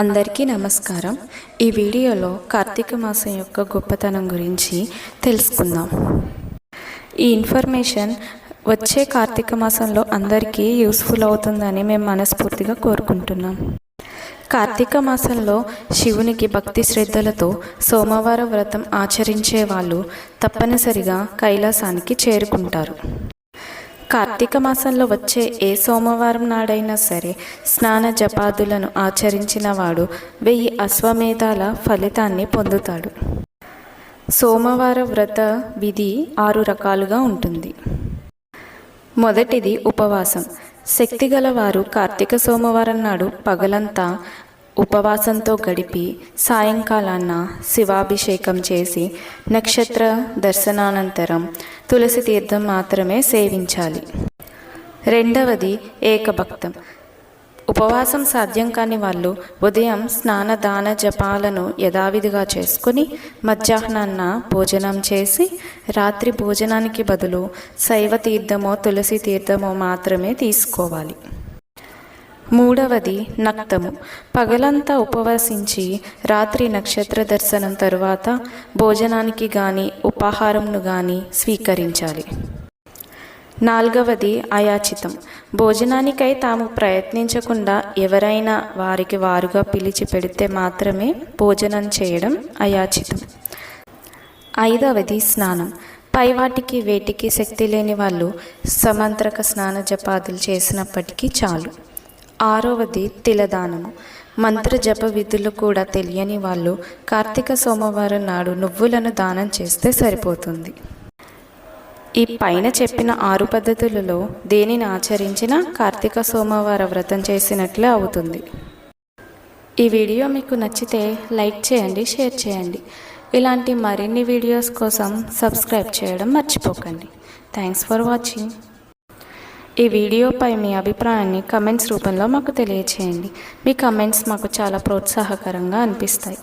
అందరికీ నమస్కారం. ఈ వీడియోలో కార్తీక మాసం యొక్క గొప్పతనం గురించి తెలుసుకుందాం. ఈ ఇన్ఫర్మేషన్ వచ్చే కార్తీక మాసంలో అందరికీ యూస్ఫుల్ అవుతుందని మేము మనస్ఫూర్తిగా కోరుకుంటున్నాం. కార్తీక మాసంలో శివునికి భక్తి శ్రద్ధలతో సోమవార వ్రతం ఆచరించే వాళ్ళు తప్పనిసరిగా కైలాసానికి చేరుకుంటారు. కార్తీక మాసంలో వచ్చే ఏ సోమవారం నాడైనా సరే స్నాన జపాదులను ఆచరించిన వాడు వెయ్యి అశ్వమేధాల ఫలితాన్ని పొందుతాడు. సోమవార వ్రత విధి ఆరు రకాలుగా ఉంటుంది. మొదటిది ఉపవాసం. శక్తిగల వారు కార్తీక సోమవారం నాడు పగలంతా ఉపవాసంతో గడిపి సాయంకాలాన శివాభిషేకం చేసి నక్షత్ర దర్శనానంతరం తులసి తీర్థం మాత్రమే సేవించాలి. రెండవది ఏకభక్తం. ఉపవాసం సాధ్యం కాని వాళ్ళు ఉదయం స్నాన దాన జపాలను యథావిధిగా చేసుకుని మధ్యాహ్నాన్న భోజనం చేసి రాత్రి భోజనానికి బదులు శైవ తీర్థమో తులసి తీర్థమో మాత్రమే తీసుకోవాలి. మూడవది నక్తము. పగలంతా ఉపవసించి రాత్రి నక్షత్ర దర్శనం తరువాత భోజనానికి గాని ఉపాహారంను గాని స్వీకరించాలి. నాలుగవది అయాచితం. భోజనానికై తాము ప్రయత్నించకుండా ఎవరైనా వారికి వారుగా పిలిచి పెడితే మాత్రమే భోజనం చేయడం అయాచితం. ఐదవది స్నానం. పైవాటికి వేటికి శక్తి లేని వాళ్ళు సమంత్రక స్నాన జపాదులు చేసినప్పటికీ చాలు. ఆరవది తిలదానము. మంత్ర జప విధులు కూడా తెలియని వాళ్ళు కార్తీక సోమవారం నాడు నువ్వులను దానం చేస్తే సరిపోతుంది. ఈ పైన చెప్పిన ఆరు పద్ధతులలో దేనిని ఆచరించినా కార్తీక సోమవార వ్రతం చేసినట్లే అవుతుంది. ఈ వీడియో మీకు నచ్చితే లైక్ చేయండి షేర్ చేయండి. ఇలాంటి మరిన్ని వీడియోస్ కోసం సబ్స్క్రైబ్ చేయడం మర్చిపోకండి. Thanks for watching. ఈ వీడియోపై మీ అభిప్రాయాన్ని కమెంట్స్ రూపంలో మాకు తెలియచేయండి. మీ కమెంట్స్ మాకు చాలా ప్రోత్సాహకరంగా అనిపిస్తాయి.